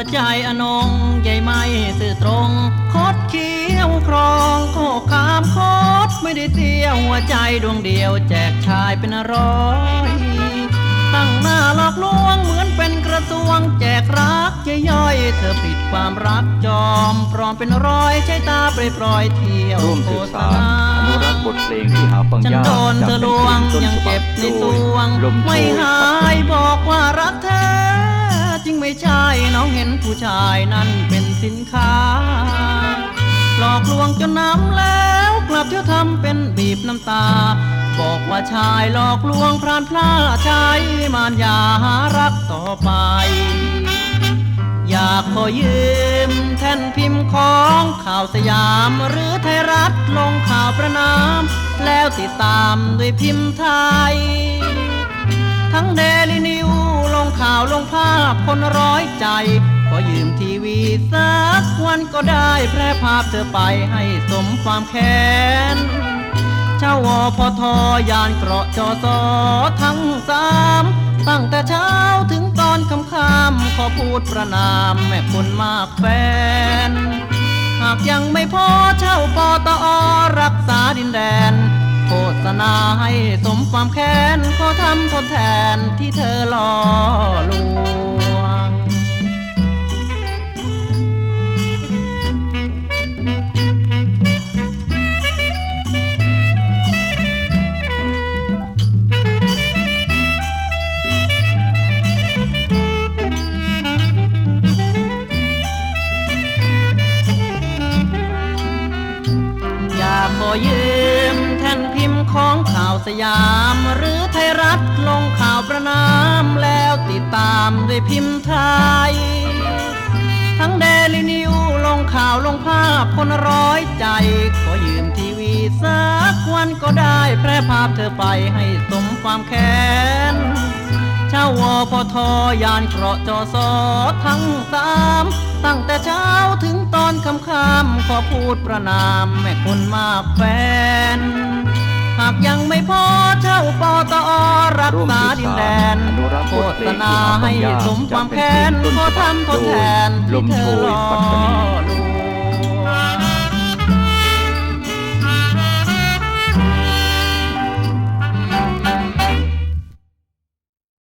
อนงใหญ่ไม่สื่อตรง คดเคี้ยวครองโคขามคดไม่ได้เสียหัวใจดวงเดียวแจกชายเป็นร้อยตั้งหน้าหลอกลวงเหมือนเป็นกระทรวงแจกรักย่อยๆเธอปิดความรักจอมปลอมเป็นรอยใช้ตาปล่อยปล่อยๆเที่ยวร่วมโฆสืบษสารณาอนุรักษ์บทเพลงที่หาฟังฉันยากโดนจากเธอลเป็นวงเพลงต้นยังฉบัเจ็บบในโดสยวงลมโชไม่ยหายบอกว่ารักเธอ ผู้ชายนั้นเป็นสินค้า หลอกลวงจนน้ำแล้วกลับเที่ยวทำเป็นบีบน้ำตา บอกว่าชายหลอกลวงพรานพลาชายมารยาหารักต่อไป อยากขอยืมแท่นพิมพ์ของข่าวสยามหรือไทยรัฐลงข่าวประนาม แล้วติดตามด้วยพิมพ์ไทย ทั้งเดลินิวลงข่าวลงภาพคนร้อยใจ ขอยืมทีวีสักวันก็ได้แพร่ภาพเธอไปให้สมความแค้นเจ้าวอพอทอยานเกราะจอซอทั้งสามตั้งแต่เช้าถึงตอนค่ำๆขอพูดประนามแม่คนมากแฟน หากยังไม่พอเช่าปอตอรักษาดินแดนโฆษณาให้สมความแค้นขอทำทดแทนที่เธอหล่อ ยากขอยืมแท่นพิมพ์ของข่าวสยาม หรือไทยรัฐลงข่าวประนามแล้วติดตามด้วยพิมพ์ไทย ทั้งเดลินิวลงข่าวลงภาพคนร้อยใจ ขอยืมทีวีสักวันก็ได้แพร่ภาพเธอไปให้สมความแค้น วพทยานเกราะจอซอทั้งสามตั้งแต่เช้าถึงตอนค่ำๆขอพูดประนามแม่คนมากแฟน หากยังไม่พอเช่าปอตอรักษาดินแดนร่วมสืบสานอนุรักษ์โฆษณาให้สมความแค้นจากเป็นเพลงต้นขอทำทดแทนที่เธอยหล่อ